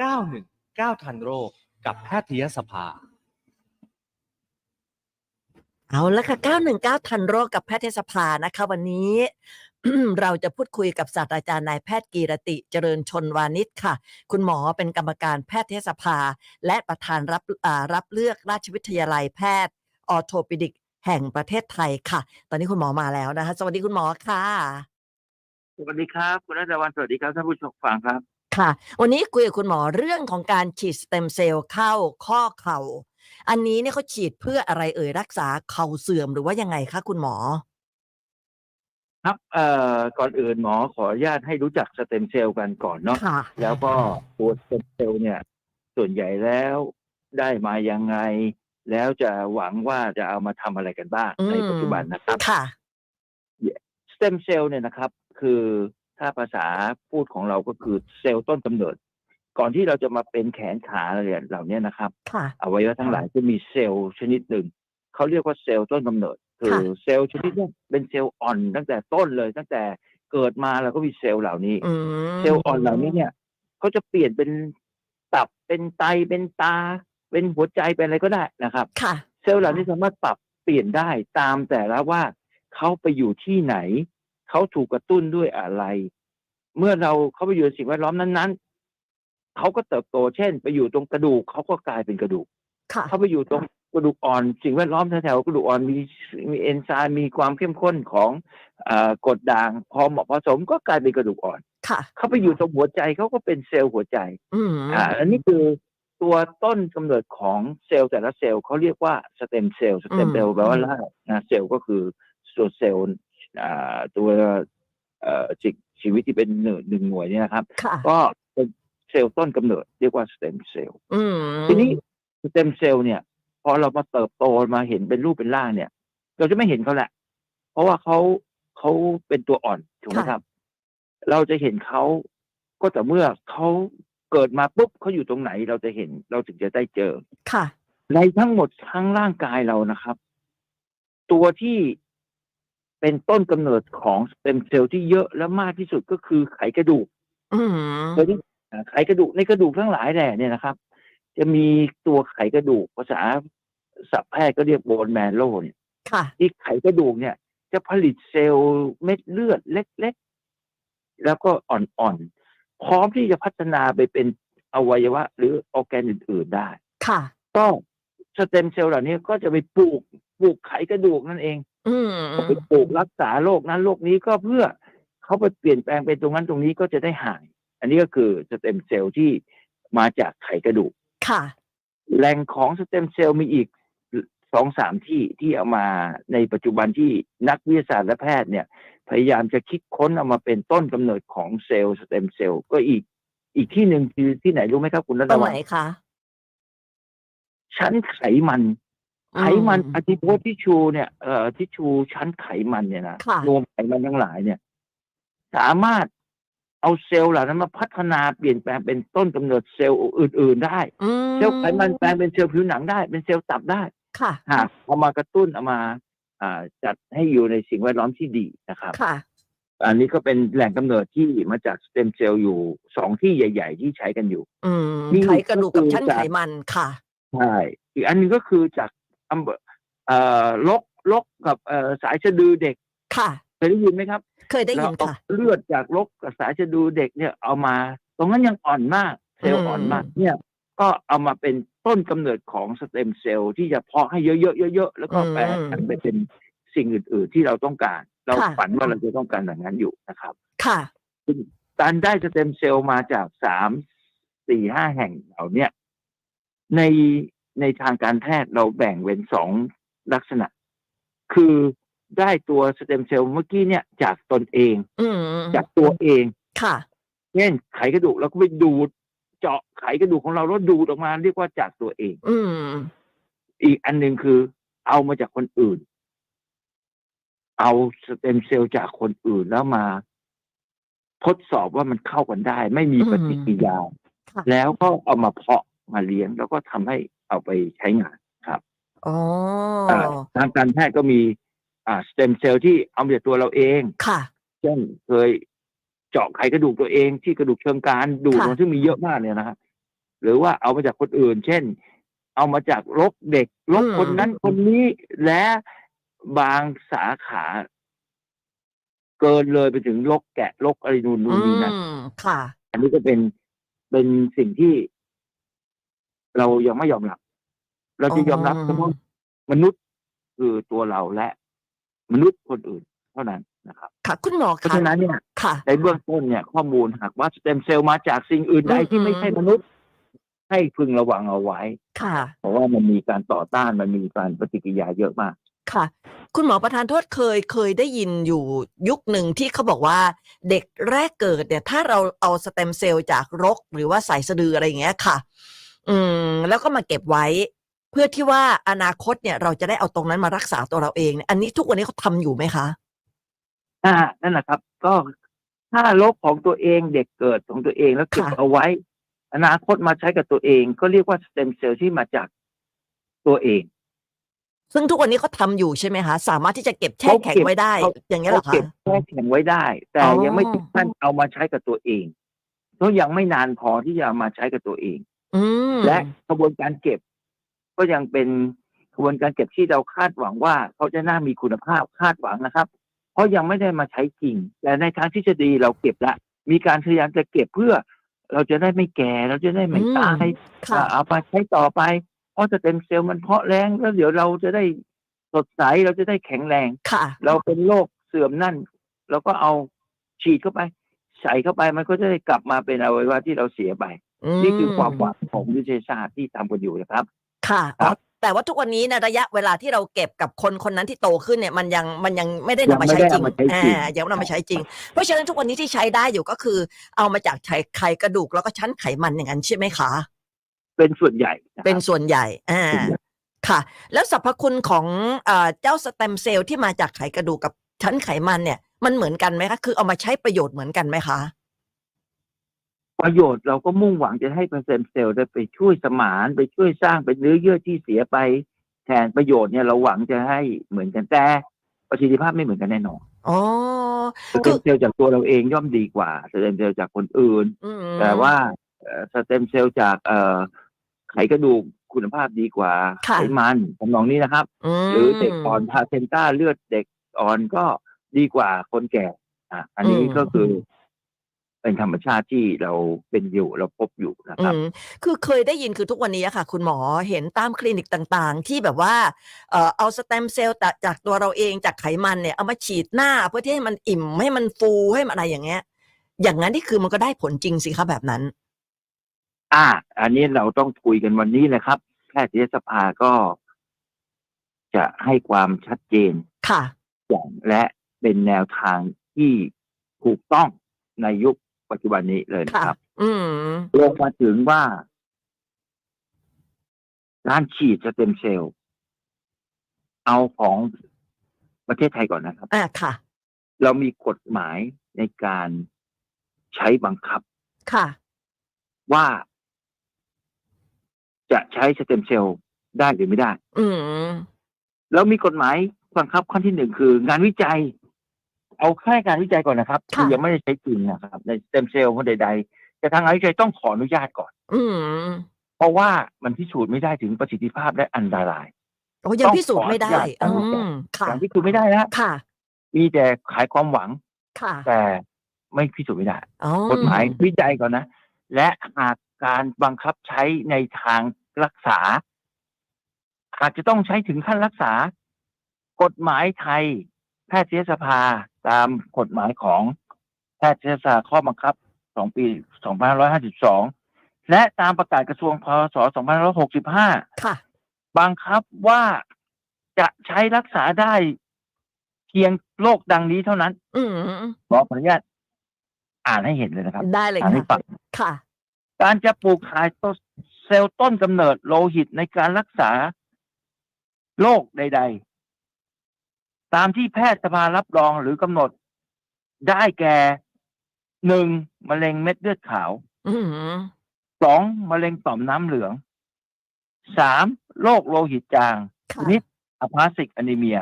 919 ทันโรคกับแพทยสภา เอาละค่ะ 919 ทันโรคกับแพทยสภานะคะ วันนี้ เราจะพูดคุยกับศาสตราจารย์นายแพทย์กีรติเจริญชนวานิชค่ะ คุณหมอเป็นกรรมการแพทยสภา และประธานรับอ่ารับเลือกราชวิทยาลัยแพทย์ออโทปิดิกแห่งประเทศไทยค่ะ ตอนนี้คุณหมอมาแล้วนะคะ สวัสดีคุณหมอค่ะ สวัสดีครับ คุณรัตวันสวัสดีครับท่านผู้ชมฟังครับ ค่ะ วันนี้คุยกับคุณหมอเรื่องของการฉีดสเต็มเซลล์เข้าข้อเข่า อันนี้เนี่ยเขาฉีดเพื่ออะไรเอ่ยรักษาเข่าเสื่อมหรือว่ายังไงคะคุณหมอ ครับเอ่อก่อนอื่นหมอขออนุญาตให้รู้จักสเต็มเซลล์กันก่อนเนาะค่ะ แล้วก็ตัวสเต็มเซลล์เนี่ย ส่วนใหญ่แล้วได้มายังไง แล้วจะหวังว่าจะเอามาทำอะไรกันบ้างอืม ในปัจจุบันนะครับ ค่ะ สเต็มเซลล์เนี่ยนะครับ คือ ถ้าภาษาพูดของเราก็คือเซลล์ต้นกำเนิด ก่อนที่เราจะมาเป็นแขนขาอะไรเหล่านี้นะครับค่ะอวัยวะทั้งหลายจะมีเซลล์ชนิดหนึ่งเขาเรียกว่าเซลล์ต้นกำเนิด คือค่ะเซลล์ชนิดเนี้เป็นเซลล์อ่อน ตั้งแต่ต้นเลยตั้งแต่เกิดมาเราก็มีเซลล์เหล่านี้อืมเซลล์อ่อนเหล่านี้เนี่ยเขาจะเปลี่ยนเป็นตับเป็นไตเป็นตา เป็นหัวใจเป็นอะไรก็ได้นะครับค่ะเซลล์เหล่านี้สามารถปรับเปลี่ยนได้ตามแต่ละว่าเขาไปอยู่ที่ไหน เขาถูกกระตุ้นด้วยอะไร เมื่อเราเขาไปอยู่ในสิ่งแวดล้อมนั้นๆเขาก็เติบโต เช่น ไปอยู่ตรงกระดูกเขาก็กลายเป็นกระดูกค่ะเขาไปอยู่ตรงกระดูกอ่อน สิ่งแวดล้อมแถวๆกระดูกอ่อนมีมีเอนไซม์มีความเข้มข้นของเอ่อกรดด่างพอเหมาะพอสมก็กลายเป็นกระดูกอ่อนค่ะเขาไปอยู่ตรงหัวใจเขาก็เป็นเซลล์หัวใจอืมอ่าอันนี้คือตัวต้นกำเนิดของเซลล์แต่ละเซลล์เขาเรียกว่าสเต็มเซลล์สเต็มเซลล์แปลว่ารากนะเซลล์ก็คือตัวเซลล์อ่า ตัวเอ่อชีชีวิตที่เป็นหนึ่งหนึ่งหน่วยเนี่ยนะครับค่ะก็เป็นเซลล์ต้นกำเนิดเรียกว่าสเต็มเซลล์อืมทีนี้สเต็มเซลล์เนี่ย พอเรามาเติบโตมาเห็นเป็นรูปเป็นร่างเนี่ย เราจะไม่เห็นเขาแหละ เพราะว่าเขาเขาเป็นตัวอ่อนถูกไหมครับ เราจะเห็นเขาก็แต่อเมื่อเขาเกิดมาปุ๊บเขาอยู่ตรงไหนเราจะเห็นเราถึงจะได้เจอค่ะ ในทั้งหมดทั้งร่างกายเรานะครับ ตัวที่ เป็นต้นกำเนิดของสเต็มเซลล์ที่เยอะและมากที่สุดก็คือไขกระดูกอืมเคยได้อ่าไขกระดูกในกระดูกทั้งหลายแหล่เนี่ยนะครับ จะมีตัวไขกระดูกภาษาศัพท์แพทย์ก็เรียกโบนแมนโลเนี่ยค่ะ ที่ไขกระดูกเนี่ย จะผลิตเซลล์เม็ดเลือดเล็ก ๆ แล้วก็อ่อนๆ พร้อมที่จะพัฒนาไปเป็นอวัยวะ หรือออร์แกนอื่น ๆ ได้ค่ะ ก็สเต็มเซลล์เหล่านี้ก็จะไปปลูกปลูกไขกระดูกนั่นเอง อืมไปปลูกรักษาโรคนั้นโรคนี้ก็เพื่อเขาไปเปลี่ยนแปลงเป็นตรงนั้นตรงนี้ก็จะได้หาย อันนี้ก็คือสเต็มเซลล์ที่มาจากไขกระดูก ค่ะ แหล่งของสเต็มเซลล์มีอีกสองสามที่ที่เอามาในปัจจุบันที่นักวิทยาศาสตร์และแพทย์เนี่ย พยายามจะคิดค้นเอามาเป็นต้นกำเนิดของเซลล์สเต็มเซลล์ก็อีกอีกที่หนึ่งคือที่ไหนรู้ไหมครับคุณรัตตรงวัไหนนคะชั้นไขมันอืม ไขมันอะติโพทิชชูเนี่ยเอ่อทิชชูชั้นไขมันเนี่ยนะค่ะ รวมไขมันทั้งหลายเนี่ย สามารถเอาเซลล์เหล่านั้นมาพัฒนาเปลี่ยนแปลงเป็นต้นกำเนิดเซลล์อื่น ๆ ได้ อืมเซลล์ไขมันแปลงเป็นเซลล์ผิวหนังได้เป็นเซลล์ตับได้ ค่ะ หากเอามากระตุ้นเอามาอ่าจัดให้อยู่ในสิ่งแวดล้อมที่ดีนะครับ ค่ะ อันนี้ก็เป็นแหล่งกำเนิดที่มาจากสเต็มเซลล์อยู่สองที่ใหญ่ ๆ ที่ใช้กันอยู่ อืมนี่ไขกระดูกกับก็คือชั้นจากไขมันค่ะ ใช่อีกอันหนึงก็คือจาก อำเภอเอ่อลกลกกับเอ่อสายสะดือเด็กค่ะ เคยได้ยินไหมครับเคยได้ยินเราเอาค่ะเลือดจากลกกับสายสะดือเด็กเนี่ยเอามา ตรงนั้นยังอ่อนมาก เซลล์อ่อนมากเนี่ยก็เอามาเป็นต้นกำเนิดของสเต็มเซลล์ที่จะเพาะให้เยอะๆเยอะๆแล้วก็อืมแปลงไปเป็นสิ่งอื่น ๆ ที่เราต้องการ เราค่ะ ฝันว่าเราจะต้องการอย่างนั้นอยู่นะครับ ค่ะ การได้สเต็มเซลล์มาจากสามสี่ห้าแห่งเหล่าเนี้ยใน ในทางการแพทย์เราแบ่งเป็นสองลักษณะ คือได้ตัวสเต็มเซลล์เมื่อกี้เนี่ยจากตนเองอืมจากตัวเองค่ะเช่นไขกระดูกเราก็ไปดูด เจาะไขกระดูกของเราแล้วดูดออกมา เรียกว่าจากตัวเอง อืมอีกอันหนึ่งคือเอามาจากคนอื่น เอาสเต็มเซลล์จากคนอื่นแล้วมา ทดสอบว่ามันเข้ากันได้ ไม่มีปฏิกิริยาค่ะแล้วก็เอามาเพาะมาเลี้ยง แล้วก็ทำให้ เอาไปใช้งานครับอ๋อาทางการแพทย์ก็มีอ่าสเต็มเซลล์ที่เอามาจากตัวเราเองค่ะเช่นเคยเจาะไขกระดูกตัวเองที่กระดูกเชิงกรานดูดค่ะมันซึ่งมีเยอะมากเนี่ยนะครับหรือว่าเอามาจากคนอื่น เช่น เอามาจากลกเด็กลกอืมคนนั้นคนนี้และบางสาขาเกินเลยไปถึงลกแกะลกอะไรนู่นนู่นนี่นั่นอืมค่ะ อันนี้ก็เป็นเป็นสิ่งที่ เรายังไม่ยอมรับ เราจะยอมรับเฉพาะมนุษย์คือตัวเราและมนุษย์คนอื่นเท่านั้นนะครับ ค่ะ คุณหมอเพราะคะฉะนั้นเนี่ยค่ะในเบื้องต้นเนี่ย ข้อมูลหากว่าสเต็มเซลล์มาจากสิ่งอื่นใดอืมที่ไม่ใช่มนุษย์ ให้พึงระวังเอาไว้ ค่ะ เพราะว่ามันมีการต่อต้านมันมีการปฏิกิริยาเยอะมาก ค่ะ คุณหมอประธานโทษเคยเคยได้ยินอยู่ยุคหนึ่งที่เขาบอกว่าเด็กแรกเกิดเนี่ย ถ้าเราเอาสเต็มเซลล์จากรก หรือว่าสายสะดืออะไรอย่างเงี้ยค่ะ อืม แล้วก็มาเก็บไว้ เพื่อที่ว่าอนาคตเนี่ยเราจะได้เอาตรงนั้นมารักษาตัวเราเองเนี่ยอันนี้ทุกวันนี้เขาทำอยู่ไหมคะ อ่านั่นแหละครับ ก็ถ้าลบของตัวเองเด็กเกิดของตัวเองแล้วเก็บค่ะ เอาไว้ อนาคตมาใช้กับตัวเอง ก็เรียกว่าสเต็มเซลล์ที่มาจากตัวเอง ซึ่งทุกวันนี้เขาทำอยู่ใช่ไหมคะ สามารถที่จะเก็บแช่เขาเก็บแข็งไว้ได้ เขา อย่างเงี้ยเหรเขาอเก็คะบแช่แข็งไว้ได้ แต่อ๋อ ยังไม่ถึงขั้นเอามาใช้กับตัวเองเพราะยังไม่นานพอที่จะเอามาใช้กับตัวเอง อืม และกระบวนการเก็บ ก็ยังเป็นกระบวนการเก็บที่เราคาดหวังว่าเขาจะน่ามีคุณภาพคาดหวังนะครับ เพราะยังไม่ได้มาใช้จริง แต่ในทางทฤษฎีเราเก็บละมีการพยายามจะเก็บเพื่อ เราจะได้ไม่แก่เราจะได้ไม่ตายค่ะ เอาไปใช้ต่อไป เพราะจะเต็มเซลล์มันเพาะแรงแล้วเดี๋ยวเราจะได้สดใสเราจะได้แข็งแรง ค่ะ เราเป็นโรคเสื่อมนั่นเราก็เอาฉีดเข้าไป ใส่เข้าไปมันก็จะได้กลับมาเป็นอวัยวะที่เราเสียไป นี่คือความหวังของวิทยาศาสตร์ที่ทำกันอยู่นะครับ ค่ะ ครับ แต่ว่าทุกวันนี้ในะระยะเวลาที่เราเก็บกับคนคนนั้นที่โตขึ้นเนี่ยมันยังมันยังไม่ได้นำมาใช้จริงยังไม่ได้เอามาใช้จริง อ่ายังไม่นำมาใช้จริง เพราะฉะนั้นทุกวันนี้ที่ใช้ได้อยู่ก็คือ เอามาจากไขไขกระดูกแล้วก็ชั้นไขมันอย่างนั้นใช่ไหมคะ เป็นส่วนใหญ่ะครับ เป็นส่วนใหญ่ อ่า ส่วนใหญ่ ค่ะ แล้วสรรพคุณของเอ่อเจ้าสเต็มเซลล์ที่มาจากไขกระดูกกับชั้นไขมันเนี่ย มันเหมือนกันไหมคะ คือเอามาใช้ประโยชน์เหมือนกันไหมคะ ประโยชน์เราก็มุ่งหวังจะให้เปอร์เซ็นต์เซลล์ได้ไปช่วยสมานไปช่วยสร้างเป็นเนื้อเยื่อที่เสียไปแทนประโยชน์เนี่ยเราหวังจะให้เหมือนกันแต่ประสิทธิภาพไม่เหมือนกันแน่นอนอ๋อสเต็มเซลล์จากตัวเราเองย่อมดีกว่าสเต็มเซลล์จากคนอื่นอืมแต่ว่าเอ่อสเต็มเซลล์จากเอ่อไขกระดูกคุณภาพดีกว่าค่ะไขมันทำนองนี้นะครับมหรือเด็กอ่อนพาเซนต้าเลือดเด็กอ่อนก็ดีกว่าคนแก่อะอันนี้อืมก็คือ เป็นธรรมชาติที่เราเป็นอยู่เราพบอยู่นะคอืรับมคือเคยได้ยินคือทุกวันนี้อะค่ะ คุณหมอเห็นตามคลินิกต่างๆ ที่แบบว่าเอ่อเอาสเต็มเซลล์จากจากตัวเราเองจากไขมันเนี่ยเอามาฉีดหน้าเพื่อที่ให้มันอิ่มให้มันฟูให้มันอะไรอย่างเงี้ย อย่างนั้นที่คือมันก็ได้ผลจริงสิคะแบบนั้น อ่า อันนี้เราต้องคุยกันวันนี้เลยครับแพทยสภาก็จะให้ความชัดเจนค่ะ อย่างและเป็นแนวทางที่ถูกต้องในยุค ปัจจุบันนี้เลยนะค่ะครับ อืมลงมาถึงว่าการฉีดสเต็มเซลล์เอาของประเทศไทยก่อนนะครับอ่าค่ะ เรามีกฎหมายในการใช้บังคับ ค่ะ ว่าจะใช้สเต็มเซลล์ได้หรือไม่ได้ อืมแล้วมีกฎหมายบังคับข้อที่หนึ่งคืองานวิจัย เอาแค่การวิจัยก่อนนะครับค่ะยังไม่ได้ใช้จริงนะครับ ในสเต็มเซลล์คนใดๆแต่ทางงานวิจัยต้องขออนุญาตก่อน อืมเพราะว่ามันพิสูจน์ไม่ได้ถึงประสิทธิภาพและอันตราย โอ้ยังพิสูจน์ไม่ได้ต้องอืขออนุญาตมค่ะ อย่างที่คุณไม่ได้นะค่ะ มีแต่ขายความหวัง ค่ะแต่ไม่พิสูจน์ไม่ได้ อ๋อกฎหมายวิจัยก่อนนะ และหากการบังคับใช้ในทางรักษา อาจจะต้องใช้ถึงขั้นรักษา กฎหมายไทย แพทยสภาตามกฎหมายของแพทยสภาข้อบังคับของปี 2552 และตามประกาศกระทรวงพศ 2565 ค่ะ บังคับว่าจะใช้รักษาได้เพียงโรคดังนี้เท่านั้น อืมขอขออนุญาตอ่านให้เห็นเลยนะครับ ได้เลยอ่านให้ฟัค่ะงค่ะ การจะปลูกถ่ายต้นเซลล์ต้นกำเนิดโลหิตในการรักษาโรคใดๆ ตามที่แพทย์สภารับรองหรือกำหนด ได้แก่หนึ่งมะเร็งเม็ดเลือดขาวอืมสองมะเร็งต่อมน้ำเหลืองสามโรคโลหิตจางชค่ะนิดอพาสิกอนิเมีย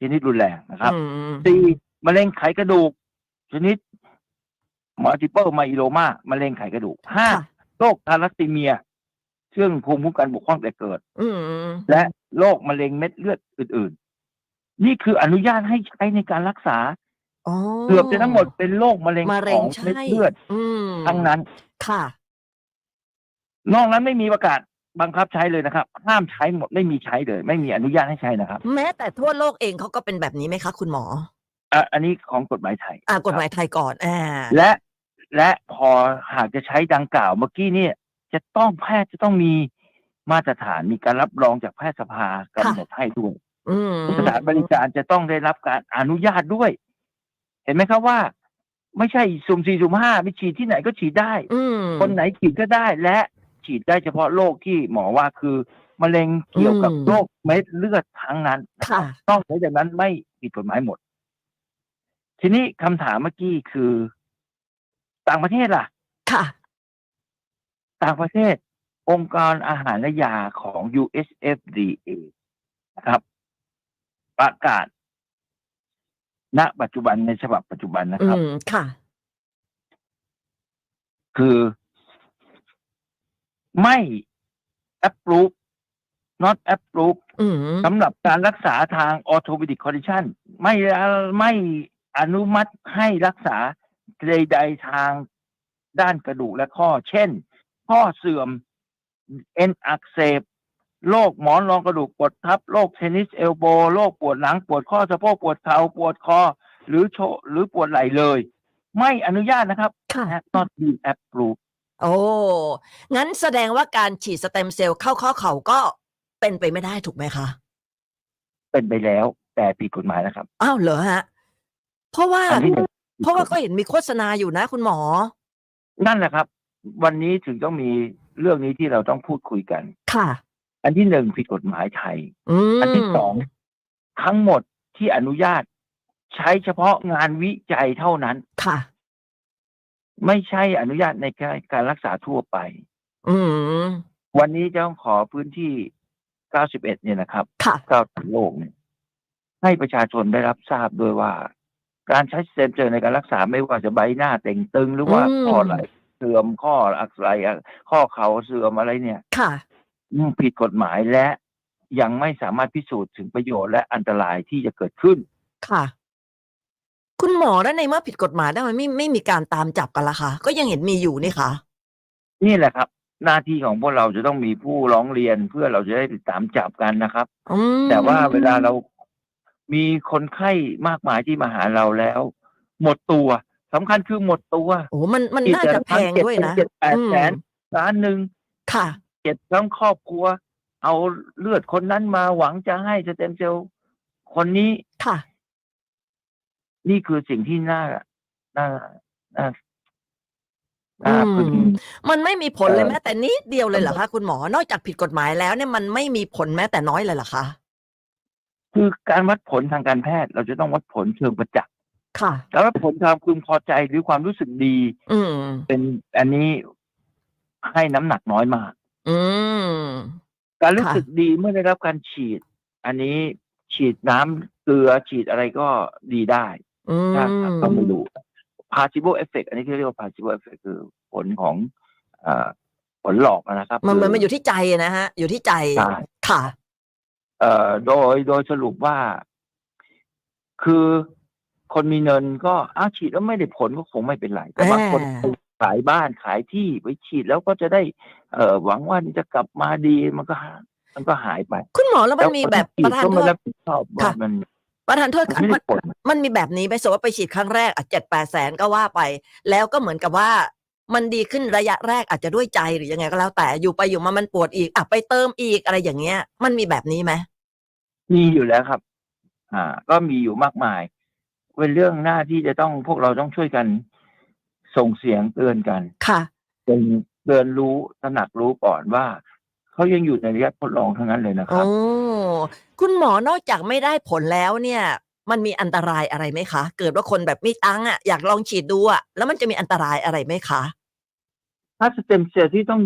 ชนิดรุนแรงนะครับอืมสี่มะเร็งไขกระดูก ชนิดมัลติเปิลไมโลมามะเร็งไขกระดูกห้าค่ะโรคทาลัสซีเมีย ซึ่งภูมิคุ้มกันบกพร่องแต่เกิดอืมและโรคมะเร็งเม็ดเลือดอื่นๆ นี่คืออนุญาตให้ใช้ในการรักษาอ๋อเกือบจะทั้งหมดเป็นโรคมะเร็งมะเร็ขงองใช่เม็ดเลือดอืมทั้งนั้น ค่ะ นอกนั้นไม่มีประกาศบังคับใช้เลยนะครับ ห้ามใช้หมดไม่มีใช้เลย ไม่มีอนุญาตให้ใช้นะครับแม้แต่ทั่วโลกเองเขาก็เป็นแบบนี้ไหมคะ คุณหมอ อะอันนี้ของกฎหมายไทย อ่ากฎหมายไทยก่อนอ่าและและพอหากจะใช้ดังกล่าวเมื่อกี้เนี่ย จะต้องแพทย์จะต้องมีมาตรฐานมีการรับรองจากแพทยสภากำหนดให้ด้วย อืมสถานบริการจะต้องได้รับการอนุญาตด้วย เห็นไหมครับว่า ไม่ใช่สุ่มสี่สุ่มห้าไปฉีดที่ไหนก็ฉีดได้ อืมคนไหนฉีดก็ได้และฉีดได้เฉพาะโรคที่หมอว่าคือมะเร็งเกี่ยวกับอืมโรคเม็ดเลือดทั้งนั้นค่ะนอกจากนั้นไม่ผิดกฎหมายหมด ทีนี้คำถามเมื่อกี้คือ ต่างประเทศล่ะ ค่ะ ต่างประเทศ องค์การอาหารและยาของ USFDA นะครับ ประกาศ ณ ปัจจุบันในฉบับปัจจุบันนะอืครับ มค่ะ คือไม่ approve not approve อืมสำหรับการรักษาทาง orthopedic condition ไม่ไม่อนุมัติให้รักษาใดๆทางด้านกระดูกและข้อ เช่น ข้อเสื่อมเอ็นอักเสบ โรคหมอนรองกระดูกกดทับโรคเทนนิสเอลโบโรคปวดหลังปวดข้อสะโพกปวดเข่าปวดคอ หรือโชหรือปวดไหล่เลย ไม่อนุญาตนะครับค่ะ not be approved โอ้ งั้นแสดงว่าการฉีดสเต็มเซลล์เข้าข้อเข่าก็เป็นไปไม่ได้ถูกไหมคะ เป็นไปแล้ว แต่ผิดกฎหมายนะครับ อ้าวเหรอฮะ เพราะว่าอันที่หนึ่งเพราะว่าก็เห็นมีโฆษณาอยู่นะคุณหมอ นั่นแหละครับ วันนี้ถึงต้องมีเรื่องนี้ที่เราต้องพูดคุยกัน ค่ะ อันที่หนึ่งผิดกฎหมายไทยอืมอันที่สองทั้งหมดที่อนุญาต ใช้เฉพาะงานวิจัยเท่านั้น ค่ะ ไม่ใช่อนุญาตในการการรักษาทั่วไป อืมวันนี้จะต้องขอพื้นที่ 91 เนี่ยนะครับค่ะเก้าทั่วโลกเนี่ยให้ประชาชนได้รับทราบด้วยว่า การใช้สเต็มเซลล์ในการรักษาไม่ว่าจะใบหน้าเต่งตึงหรือว่าอืมข้อไหล่เสื่อมข้ออักไหล่ข้อเข่าเสื่อมอะไรเนี่ย ค่ะอืม ผิดกฎหมายและยังไม่สามารถพิสูจน์ถึงประโยชน์และอันตรายที่จะเกิดขึ้น ค่ะ คุณหมอแล้วในเมื่อผิดกฎหมายได้วมันไม่ไม่มีการตามจับกันล่ะคะก็ยังเห็นมีอยู่นี่ค่ะนี่แหละครับ หน้าที่ของพวกเราจะต้องมีผู้ร้องเรียนเพื่อเราจะได้ติดตามจับกันนะครับ อืมแต่ว่าเวลาเรามีคนไข้มากมายที่มาหาเราแล้ว หมดตัวสำคัญคือหมดตัวโอ้มันมันน่าจะแพงด้วยนะ เจ็ดแปดอืม แสนล้านหนึ่ง ค่ะเจ็บทั้งครอบครัว เอาเลือดคนนั้นมาหวังจะให้สเต็มเซลล์คนนี้ค่ะ นี่คือสิ่งที่น่าน่าน่าน่าพึงอืมมันไม่มีผลเลยเอ่อแม้แต่นิดเดียวเลยเหรอคะคุณหมอ นอกจากผิดกฎหมายแล้วเนี่ยมันไม่มีผลแม้แต่น้อยเลยเหรอคะคือการวัดผลทางการแพทย์ เราจะต้องวัดผลเชิงประจักษ์ค่ะการวัดผลความพึงพอใจหรือความรู้สึกดี อืมเป็นอันนี้ให้น้ำหนักน้อยมาก อืม การรู้ค่ะ สึกดีเมื่อได้รับการฉีด อันนี้ฉีดน้ำเกลือฉีดอะไรก็ดีได้อืมถ้าต้องไปดู placebo effect อันนี้ที่เรียกว่า placebo effect คือผลของเออผลหลอกนะครับมันมันคืมันอยู่ที่ใจนะฮะ อยู่ที่ใจ ใช่ ค่ะ เอ่อโดยโดยสรุปว่า คือคนมีเงินก็อ้าวฉีดแล้วไม่ได้ผลก็คงไม่เป็นไร แต่บางคนอ่า ขายบ้านขายที่ไปฉีดแล้วก็จะได้ เอ่อหวังว่าจะกลับมาดีมันก็หามันก็หายไป คุณหมอแล้วมันมีแบบล้วประธานก็โทไม่ษรับผิดชอบว่าค่ะมันประธานโทษมันค่ะไม่มัได้นผลมันมีแบบนี้ไหมสมมติว่าไปฉีดครั้งแรกอะเจ็ดแปดแสนก็ว่าไป แล้วก็เหมือนกับว่ามันดีขึ้นระยะแรกอาจจะด้วยใจหรือยังไงก็แล้วแต่อยู่ไปอยู่มามันปวดอีกอะไปเติมอีกอะไรอย่างเงี้ย มันมีแบบนี้ไหมมีอยู่แล้วครับ อ่า ก็มีอยู่มากมาย เป็นเรื่องหน้าที่จะต้องพวกเราต้องช่วยกัน ส่งเสียงเตือนกันค่ะเป็นเตือนรู้ตระหนักรู้ก่อนว่าเขายังอยู่ในระยะทดลองทั้งนั้นเลยนะคโอ้รับคุณหมอนอกจากไม่ได้ผลแล้วเนี่ย มันมีอันตรายอะไรไหมคะ เกิดว่าคนแบบมีตังค์อะอยากลองฉีดดูอะแล้วมันจะมีอันตรายอะไรไหมคะถ้าสเต็มเซลล์ที่ต้อง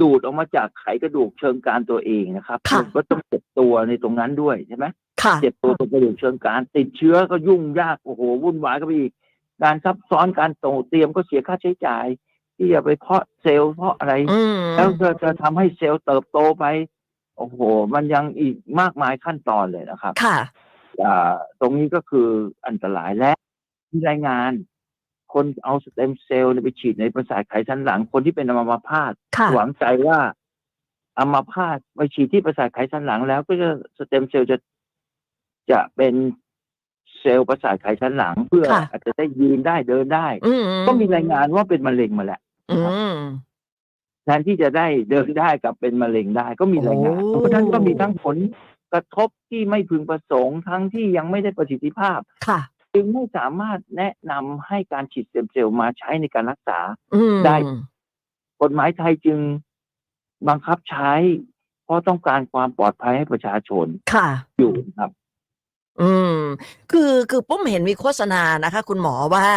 ดูดออกมาจากไขกระดูกเชิงกรานตัวเองนะครับค่ะ ก็ต้องเจ็บตัวในตรงนั้นด้วยใช่ไหมค่ะ เจ็บตัวตรงกระดูกเชิงกรานติดเชื้อก็ยุ่งยากโอ้โหวุ่นวายก็ไปอีก การซับซ้อนการโตเตรียมก็เสียค่าใช้จ่าย ที่จะไปเพาะเซลล์เพาะอะไรอืมแล้วจะจะทำให้เซลล์เติบโตไป โอ้โห มันยังอีกมากมายขั้นตอนเลยนะครับ ค่ะอ่าตรงนี้ก็คืออันตรายและมีรายงาน คนเอาสเต็มเซลล์เนี่ยไปฉีดในประสาทไขสันหลัง คนที่เป็นอัมพาตค่ะหวังใจว่าอัมพาตไปฉีดที่ประสาทไขสันหลังแล้วก็จะสเต็มเซลล์จะจะเป็นเซลล์ประสาทไขสันหลัง เพื่อค่ะ อาจจะได้ยืนได้เดินได้ อืมก็มีรายงานว่าเป็นมะเร็งมาแล้วอืม แทนที่จะได้เดินได้กับเป็นมะเร็งได้ก็มีรายงานโอ้ เพราะฉะนั้นก็มีทั้งผลกระทบที่ไม่พึงประสงค์ทั้งที่ยังไม่ได้ประสิทธิภาพ ค่ะ จึงไม่สามารถแนะนำให้การฉีดสเต็มเซลล์มาใช้ในการรักษา อืมได้ กฎหมายไทยจึงบังคับใช้ เพราะต้องการความปลอดภัยให้ประชาชนค่ะ อยู่ครับ อืม คือ คือปุ้มเห็นมีโฆษณานะคะคุณหมอว่า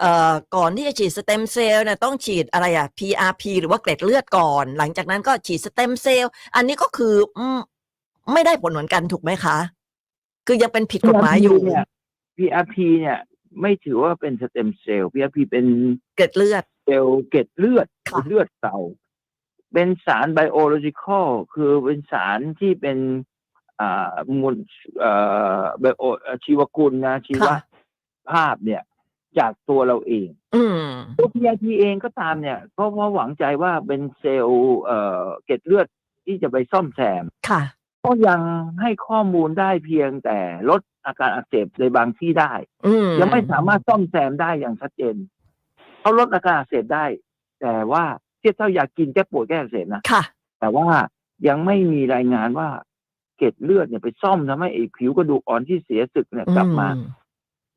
เอ่อ ก่อนที่จะฉีดสเต็มเซลล์เนี่ยต้องฉีดอะไรอะ PRP หรือว่าเกล็ดเลือดก่อน หลังจากนั้นก็ฉีดสเต็มเซลล์ อันนี้ก็คืออืมไม่ได้ผลเหมือนกันถูกไหมคะ คือยังเป็นผิดกฎหมายอยู่ PRP เนี่ย PRP เนี่ย ไม่ถือว่าเป็นสเต็มเซลล์ PRP เป็นเกล็ดเลือด เซลล์เกล็ดเลือดค่ะ เลือดเก่า เป็นสารไบโอโลจิคอลคือเป็นสารที่เป็นอ่า มูลเอ่อไบโอชีวกุลนะชีวค่ะภาพเนี่ย จากตัวเราเองอืมตัว PRP เองก็ตามเนี่ยก็เพราะหวังใจว่าเป็นเซลล์เอ่อเกล็ดเลือดที่จะไปซ่อมแซมค่ะก็ยังให้ข้อมูลได้เพียงแต่ลดอาการอักเสบในบางที่ได้อืมยังไม่สามารถซ่อมแซมได้อย่างชัดเจนเขาลดอาการอักเสบได้ แต่ว่าเทียบเท่ายากินแก้ปวดแก้อักเสบนะค่ะ แต่ว่ายังไม่มีรายงานว่า เกล็ดเลือดเนี่ยไปซ่อมทำให้ไอ้ผิวกระดูกอ่อนที่เสียสึกเนี่ยกลับมาอื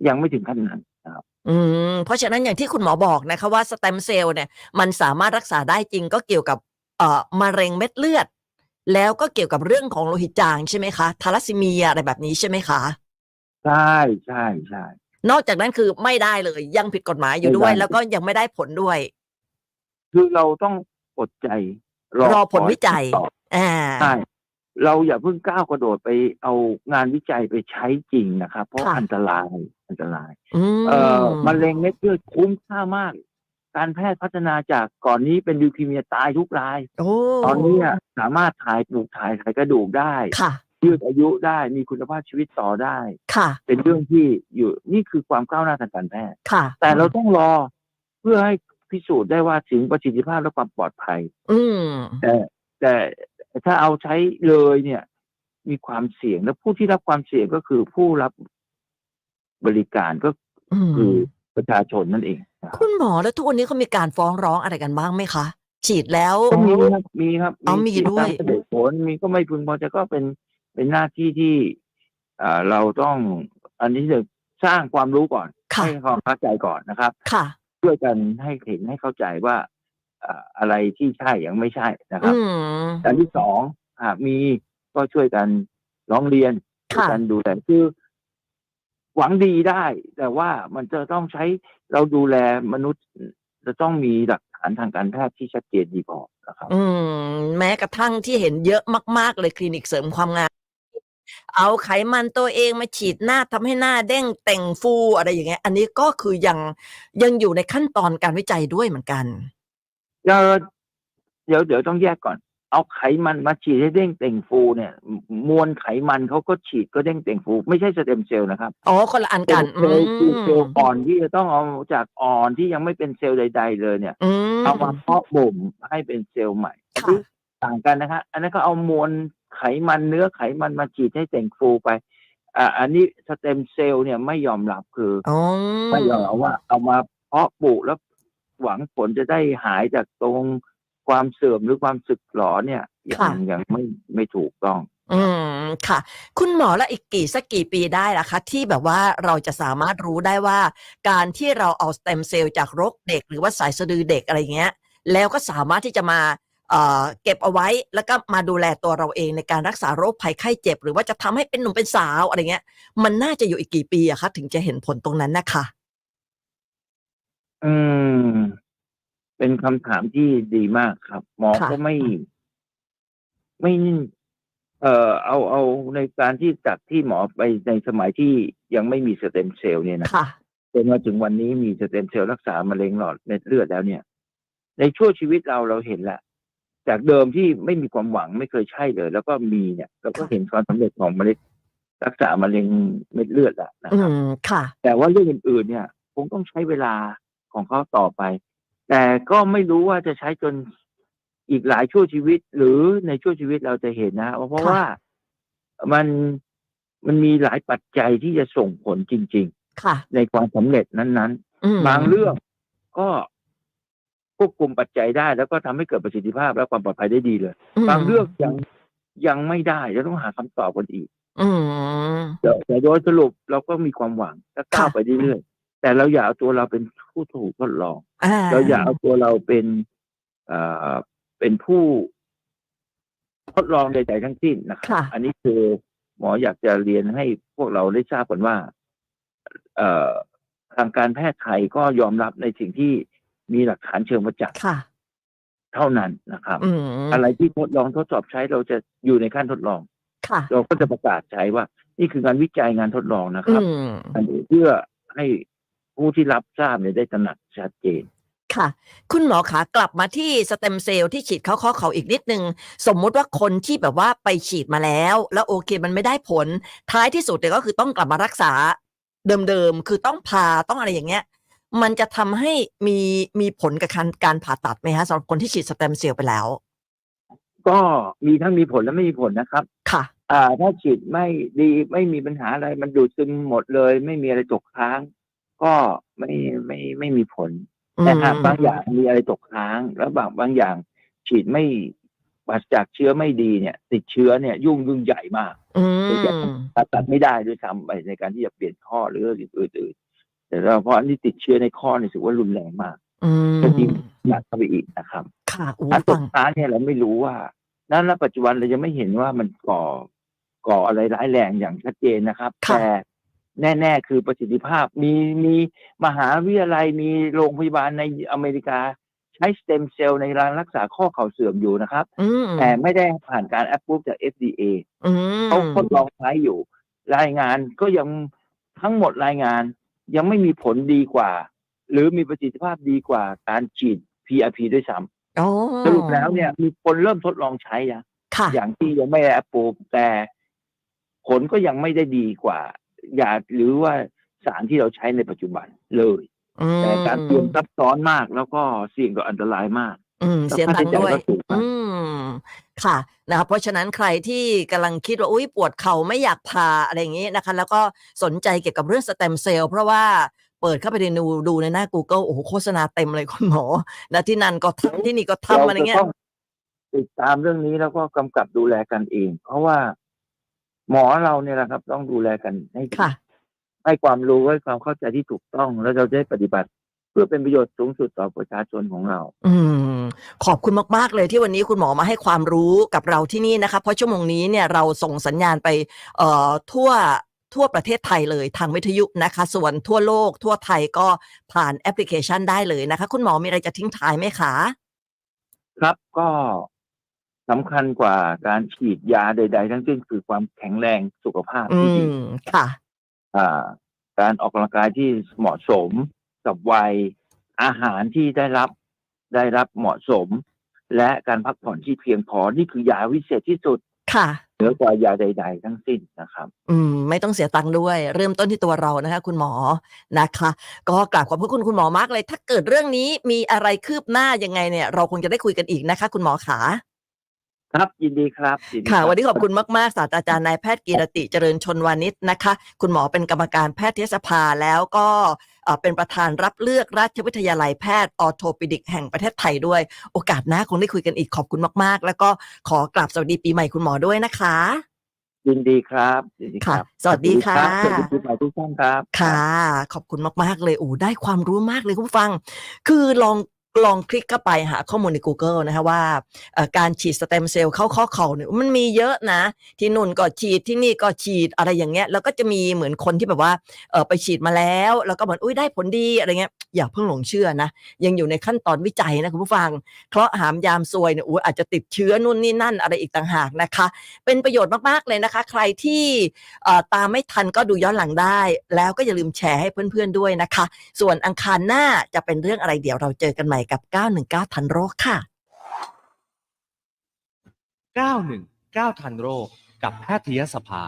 ยังไม่ถึงขั้นนั้นนะครับอืมเพราะฉะนั้นอย่างที่คุณหมอบอกนะคะว่าสเต็มเซลล์เนี่ยมันสามารถรักษาได้จริงก็เกี่ยวกับเอ่อมะเร็งเม็ดเลือด แล้วก็เกี่ยวกับเรื่องของโลหิตจางใช่ไหมคะทาลัสซีเมียอะไรแบบนี้ใช่ไหมคะ ใช่ใช่ใช่นอกจากนั้นคือไม่ได้เลยยังผิดกฎหมายอยู่ด้วยไม่ได้แล้วก็ยังไม่ได้ผลด้วย คือเราต้องอดใจ รอผลวิจัยต่ออ่าใช่ เราอย่าเพิ่งก้าวกระโดดไปเอางานวิจัยไปใช้จริงนะครับ เพราะค่ะอันตรายอันตรายอืมเอ่อมะเร็งเม็ดเลือดคุ้มค่ามาก การแพทย์พัฒนาจากก่อนนี้เป็นลิวคีเมียตายทุกรายโอ้ตอนนี้อะสามารถถ่ายปลูกถ่ายไขกระดูกได้ค่ะยืดอายุได้มีคุณภาพชีวิตต่อได้ค่ะ เป็นเรื่องที่อยู่นี่คือความก้าวหน้าทางการแพทย์ค่ะ แต่เราต้องรอเพื่อให้พิสูจน์ได้ว่าถึงประสิทธิภาพและความปลอดภัย อืมแต่ แต่ถ้าเอาใช้เลยเนี่ย มีความเสี่ยงและผู้ที่รับความเสี่ยงก็คือผู้รับบริการก็อืมคือประชาชนนั่นเองนะครับคุณหมอแล้วทุกวันนี้เขามีการฟ้องร้องอะไรกันบ้างไหมคะฉีดแล้วก็มีครับมีครับอ๋อมีด้วยตามเหตุผลมีก็ไม่พึงพอใจก็เป็นเป็นหน้าที่ที่อ่าเราต้องอันนี้จะสร้างความรู้ก่อนค่ะให้ความเข้าใจก่อนนะครับ ค่ะช่วยกันให้เห็นให้เข้าใจว่า อ่าอะไรที่ใช่ยังไม่ใช่นะครับอืมอันที่สองหากมีก็ช่วยกันร้องเรียนช่วยค่ะกันดูแลคือหวังดีได้ แต่ว่ามันจะต้องใช้เราดูแลมนุษย์จะต้องมีหลักฐานทางการแพทย์ที่ชัดเจนดีพอนะครับ อืม แม้กระทั่งที่เห็นเยอะมาก ๆ เลยคลินิกเสริมความงามเอาไขมันตัวเองมาฉีดหน้าทำให้หน้าเด้งแต่งฟูอะไรอย่างเงี้ย อันนี้ก็คือยังยังอยู่ในขั้นตอนการวิจัยด้วยเหมือนกัน เดี๋ยวเดี๋ยวเดี๋ยวต้องแยกก่อน เอาไขมันมาฉีดให้เด้งเต่งฟูเนี่ย มวลไขมันเขาก็ฉีดก็เด้งเต่งฟู ไม่ใช่สเต็มเซลล์นะครับอ๋อคนละอันกันเซลล์คือเซลล์มอ่อนที่จะต้องเอาจากอ่อนที่ยังไม่เป็นเซลล์ใด ๆ เลยเนี่ยอืมเอามาเพาะบ่มให้เป็นเซลล์ใหม่ค่ะที่ต่างกันนะครับอันนั้นก็เอามวลไขมันเนื้อไขมันมาฉีดให้เต่งฟูไปอ่าอันนี้สเต็มเซลล์เนี่ยไม่ยอมรับคืออ๋อไม่ยอมเอาว่าเอามาเพาะปลูกแล้ว หวังผลจะได้หายจากตรงความเสื่อมหรือความสึกหรอเนี่ยยังยังไม่ไม่ถูกต้อง อืมค่ะ คุณหมอแล้วอีกกี่สักกี่ปีได้ล่ะคะ ที่แบบว่าเราจะสามารถรู้ได้ว่า การที่เราเอาสเต็มเซลล์จากรกเด็ก หรือว่าสายสะดือเด็กอะไรเงี้ย แล้วก็สามารถที่จะมาเอ่อเก็บเอาไว้แล้วก็มาดูแลตัวเราเองในการรักษาโรคภัยไข้เจ็บ หรือว่าจะทำให้เป็นหนุ่มเป็นสาวอะไรเงี้ย มันน่าจะอยู่อีกกี่ปีอะคะถึงจะเห็นผลตรงนั้นนะคะ อืม เป็นคำถามที่ดีมากครับ หมอค่ะ ก็ไม่ ไม่นิ่งเอ่อ เอาเอาในการที่จากที่หมอไปในสมัยที่ยังไม่มีสเต็มเซลล์เนี่ยนะค่ะ จนมาถึงวันนี้มีสเต็มเซลล์รักษามะเร็งหลอดเม็ดเลือดแล้วเนี่ย ในช่วงชีวิตเราเราเห็นแล้วจากเดิมที่ไม่มีความหวังไม่เคยใช่เลย แล้วก็มีเนี่ยเราก็เห็นความสำเร็จของมะเร็งรักษามะเร็งเม็ดเลือดแล้วนะอืครับ ม ค่ะ แต่ว่าเรื่องอื่นๆเนี่ย คงต้องใช้เวลา ของเขาต่อไป แต่ก็ไม่รู้ว่าจะใช้จนอีกหลายชั่วชีวิต หรือในชั่วชีวิตเราจะเห็นนะ เพราะค่ะว่ามันมันมีหลายปัจจัยที่จะส่งผลจริงค่ะๆในความสำเร็จนั้นอืมๆบางเรื่องก็ควบคุมปัจจัยได้ แล้วก็ทำให้เกิดประสิทธิภาพและความปลอดภัยได้ดีเลยมบางเรื่องยังยังไม่ได้จะต้องหาคำตอบกันอีกอืมแต่แต่โดยสรุปเราก็มีความหวังและก้าวค่ะไปเรื่อยๆ แต่เราอย่าเอาตัวเราเป็นผู้ถูกทดลอง อ่าเราอย่าเอาตัวเราเป็นเอ่อเป็นผู้ทดลองใดๆทั้งสิ้นนะครับ ค่ะ อันนี้คือหมออยากจะเรียนให้พวกเราได้ทราบกันว่า เอ่อทางการแพทย์ไทยก็ยอมรับในสิ่งที่มีหลักฐานเชิงประจักษ์ค่ะ เท่านั้นนะครับ อืมอะไรที่ทดลองทดสอบใช้เราจะอยู่ในขั้นทดลอง ค่ะ เราก็จะประกาศใช้ว่า นี่คืองานวิจัยงานทดลองนะคอืรับม อันนี้เพื่อให้ ผู้ที่รับทราบเนี่ยได้ตระหนักชัดเจน ค่ะ คุณหมอขากลับมาที่สเต็มเซลล์ที่ฉีดเข้าข้อเขาอีกนิดนึง สมมุติว่าคนที่แบบว่าไปฉีดมาแล้ว แล้วโอเคมันไม่ได้ผล ท้ายที่สุดเนี่ยก็คือต้องกลับมารักษาเดิมๆ คือต้องผ่าต้องอะไรอย่างเงี้ย มันจะทำให้มีมีผลกับการการผ่าตัดไหมฮะสำหรับคนที่ฉีดสเต็มเซลล์ไปแล้ว ก็มีทั้งมีผลและไม่มีผลนะครับ ค่ะ อ่าถ้าฉีดไม่ดีไม่มีปัญหาอะไรมันดูดซึมหมดเลย ไม่มีอะไรตกค้าง ก็ไม่ไม่ไม่มีผล แต่หากบางอย่างมีอะไรตกค้าง แล้วบางบางอย่างฉีดไม่ปราศจากเชื้อไม่ดีเนี่ย ติดเชื้อเนี่ยยุ่งยุ่งใหญ่มากอืมผ่าตัดไม่ได้ด้วยซ้ำไปในการที่จะเปลี่ยนข้อหรืออื่นๆแต่เราเพราะอันนี้ติดเชื้อในข้อนี่ถือว่ารุนแรงมากอืมก็ยิ่งหนักเข้าไปอีกนะครับค่ะอู้อันตฟักงค้างเนี่ยเราไม่รู้ว่านั้นณปัจจุบันเรายังไม่เห็นว่ามันก่อก่ออะไรร้ายแรงอย่างชัดเจนนะครับค่ะแต่ แน่ ๆ คือประสิทธิภาพมีมีมหาวิทยาลัยมีโรงพยาบาลในอเมริกา ใช้สเต็มเซลล์ในการรักษาข้อเข่าเสื่อมอยู่นะครับอืมแต่ไม่ได้ผ่านการแอปพูฟจาก FDA อืมเขาทดลองใช้อยู่ รายงานก็ยังทั้งหมดรายงานยังไม่มีผลดีกว่า หรือมีประสิทธิภาพดีกว่าการฉีด PRP ด้วยซ้อ๋อำสรุปแล้วเนี่ย มีคนเริ่มทดลองใช้นะค่ะอย่างที่ยังไม่ได้แอปพูแต่ผลก็ยังไม่ได้ดีกว่า ยาหรือว่าสารที่เราใช้ในปัจจุบันเลยอืมแต่การเตรียมซับซ้อนมากแล้วก็เสี่ยงต่ออันตรายมากอืมแล้วเสียตังค์ด้วยค่าใช้จ่ายก็สูงมากอืมค่ะนะครับเพราะฉะนั้นใครที่กำลังคิดว่าอุ้ยปวดเข่าไม่อยากผ่าอะไรอย่างนี้นะคะ แล้วก็สนใจเกี่ยวกับเรื่องสเต็มเซลล์เพราะว่าเปิดเข้าไปในดูดูในหน้า Google โอ้โหโฆษณาเต็มเลยคุณหมอนะที่นั่นก็ทำที่นี่ก็ทำอะไรเงี้ยเราจต้องติดตามเรื่องนี้แล้วก็กำกับดูแลกันเอง เพราะว่า หมอเราเนี่ยแหละครับ ต้องดูแลกันให้ดีค่ะ ให้ความรู้ให้ความเข้าใจที่ถูกต้อง แล้วเราจะได้ปฏิบัติ เพื่อเป็นประโยชน์สูงสุดต่อประชาชนของเรา อืม ขอบคุณมาก ๆ เลยที่วันนี้คุณหมอมาให้ความรู้กับเราที่นี่นะคะ เพราะชั่วโมงนี้เนี่ยเราส่งสัญญาณไป เอ่อทั่วทั่วประเทศไทยเลยทางวิทยุนะคะ ส่วนทั่วโลก ทั่วไทยก็ผ่านแอปพลิเคชันได้เลยนะคะ คุณหมอมีอะไรจะทิ้งท้ายไหมคะ ครับก็ สำคัญกว่าการฉีดยาใด ๆ ทั้งสิ้นคือความแข็งแรงสุขภาพอืที่ดีมค่ะ อ่า การออกกำลังกายที่เหมาะสมกับวัยอาหารที่ได้รับได้รับเหมาะสม และการพักผ่อนที่เพียงพอนี่คือยาวิเศษที่สุดค่ะ เหนือกว่ายาใด ๆ ทั้งสิ้นนะครับ อืมไม่ต้องเสียตังค์ด้วย เริ่มต้นที่ตัวเรานะคะ คุณหมอนะคะ ก็กราบขอบพระคุณคุณหมอมากเลย ถ้าเกิดเรื่องนี้มีอะไรคืบหน้ายังไงเนี่ย เราคงจะได้คุยกันอีกนะคะ คุณหมอขา ครับยินดีครับยิดีค่ะ รับวันนี้ขอบคุณมาก ๆ ศาสตราจารย์นายแพทย์กีรติเจริญชนวานิชนะคะ คุณหมอเป็นกรรมการแพทยสภาแล้วก็เอ่อเป็นประธานรับเลือกราชวิทยาลัยแพทย์ออโทปิดิกแห่งประเทศไทยด้วย โอกาสหน้าคงได้คุยกันอีกขอบคุณมาก ๆ แล้วก็ขอกราบสวัสดีปีใหม่คุณหมอด้วยนะคะ ยินดีครับยินดีครับค่ะสวัสดีค่ะ สวัสดีปีใหม่ทุกท่านครับ ค่ะ ขอบคุณมาก ๆ เลยโอ้ได้ความรู้มากเลยคุณผู้ฟัง คือลอง ลองคลิกเข้าไปหาข้อมูลใน Google นะคะว่าการฉีดสเต็มเซลล์เข้าข้อเข่าเนี่ยมันมีเยอะนะ ที่นู่นก็ฉีดที่นี่ก็ฉีดอะไรอย่างเงี้ย แล้วก็จะมีเหมือนคนที่แบบว่าไปฉีดมาแล้ว แล้วก็เหมือนอุ้ยได้ผลดีอะไรเงี้ยอย่าเพิ่งหลงเชื่อนะ ยังอยู่ในขั้นตอนวิจัยนะคุณผู้ฟังเพราะหามยามซวยเนี่ยอุ้ยอาจจะติดเชื้อนู่นนี่นั่นอะไรอีกต่างหากนะคะ เป็นประโยชน์มากๆเลยนะคะ ใครที่ตามไม่ทันก็ดูย้อนหลังได้ แล้วก็อย่าลืมแชร์ให้เพื่อนๆด้วยนะคะ ส่วนอังคารหน้าจะเป็นเรื่องอะไรเดี๋ยวเราเจอกันใหม่กับ 919 ทันโรคค่ะ 919 ทันโรคกับแพทยสภา